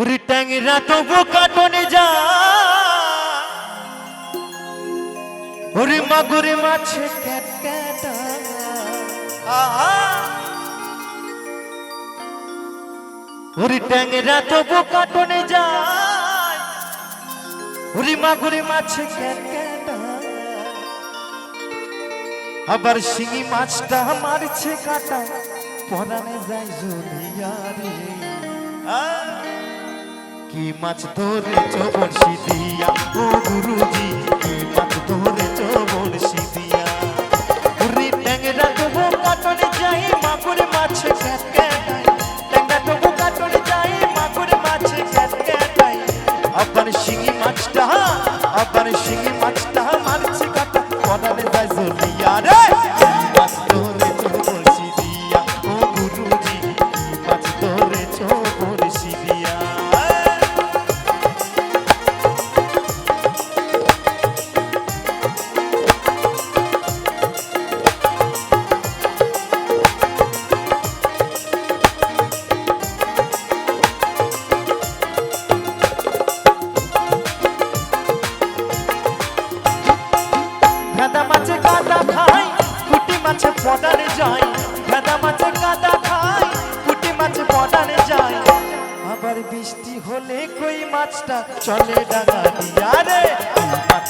ওরে ট্যাংরা তবু কাটনে যা। ওরে মাগুরে মাছে ওরে ট্যাংরা তবু কাটনে যায় ওরে মাগুরে মাছে আবার শিঙি মাছটা মারছে কাটা। পরানে যায় জলিয়া! কি মাছ ধরেছ বড়শি দিয়া ও গুরুজি, কি মাছ ধরেছ বড়শি দিয়া উরি ট্যাংরা তবু কাটনে যাই মাগুর মাছ ট্যাংরা তবু কাটনে যাই মাগুর মাছ আবার শিঙি মাছটা, আবার শিঙি মাছটা মারছে কাটা। মাছে পদারে যায় ভেদা মাছে কাদা খাই পুটি মাছে পদারে যায়। আবার বৃষ্টি হলে কই মাছটা চলে ডাঙা দিয়া রে? মাছ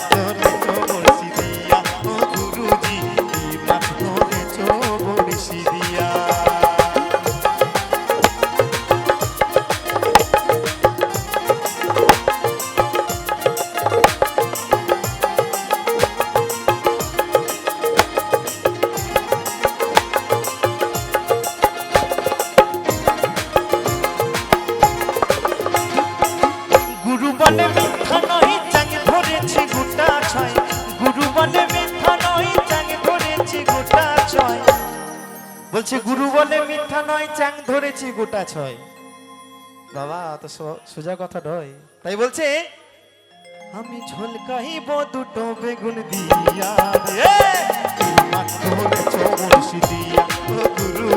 বলছে, গুরু বলে মিথ্যা নয়, চ্যাং ধরেছি গোটা ছয়। বাবা তো সোজা কথা নয়। তাই বলছে, আমি ঝলকাইব দুটো বেগুন দিয়া রে। মাত্র বড়শি দিয়া গুরু